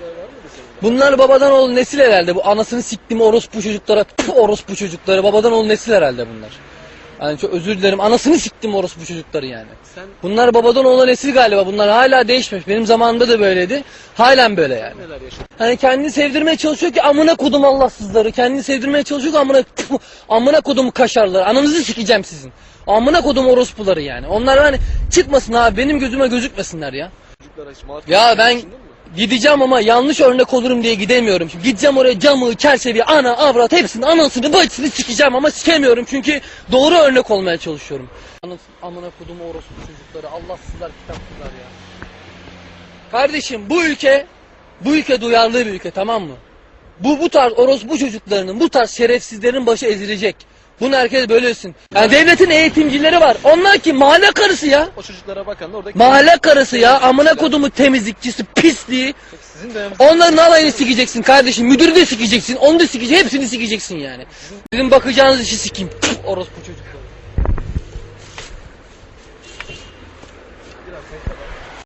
şeyler var? Bunlar babadan oğul nesil herhalde. Bu anasını siktim orospu çocuklara. Orospu çocukları. Babadan oğul nesil herhalde bunlar. Yani çok özür dilerim. Anasını siktim orospu çocukları yani. Sen Bunlar babadan oğula nesil galiba. Bunlar hala değişmemiş. Benim zamanımda da böyleydi. Halen böyle yani. neler yaşadın? Hani kendini sevdirmeye çalışıyor ki amına kodum Allahsızları. Kendini sevdirmeye çalışıyor ki amına amına kodum kaşarları. Ananızı sikeceğim sizin. Amına kodum orospuları yani. Onlar hani çıkmasın abi benim gözüme gözükmesinler ya. Çocuklara hiç maruz Ya ben? Gideceğim ama yanlış örnek olurum diye gidemiyorum. Şimdi gideceğim oraya camı, çerçeveyi, ana, avrat hepsini, anasını, bacısını sikeceğim ama sikemiyorum çünkü doğru örnek olmaya çalışıyorum. Anasını, amına kodum orospu çocukları, Allahsızlar, kitapsızlar ya. Kardeşim bu ülke, bu ülke duyarlı bir ülke tamam mı? Bu, bu tarz orospu çocuklarının, bu tarz şerefsizlerin başı ezilecek. Bunu herkes bölüyorsun. Yani devletin eğitimcileri var. Onlar ki mahalle karısı ya. O çocuklara bakın da oradaki... Mahalle karısı ya. Amına kodumu temizlikçisi, pisliği. Peki sizin döneminizde... Onların alayını sikeceksin kardeşim. Müdürü de sikeceksin. Onu da sikeceksin. Hepsini sikeceksin yani. Sizin, Sizin bakacağınız işi sikeyim. Püf, Orospu çocukları. Biraz bekle bak.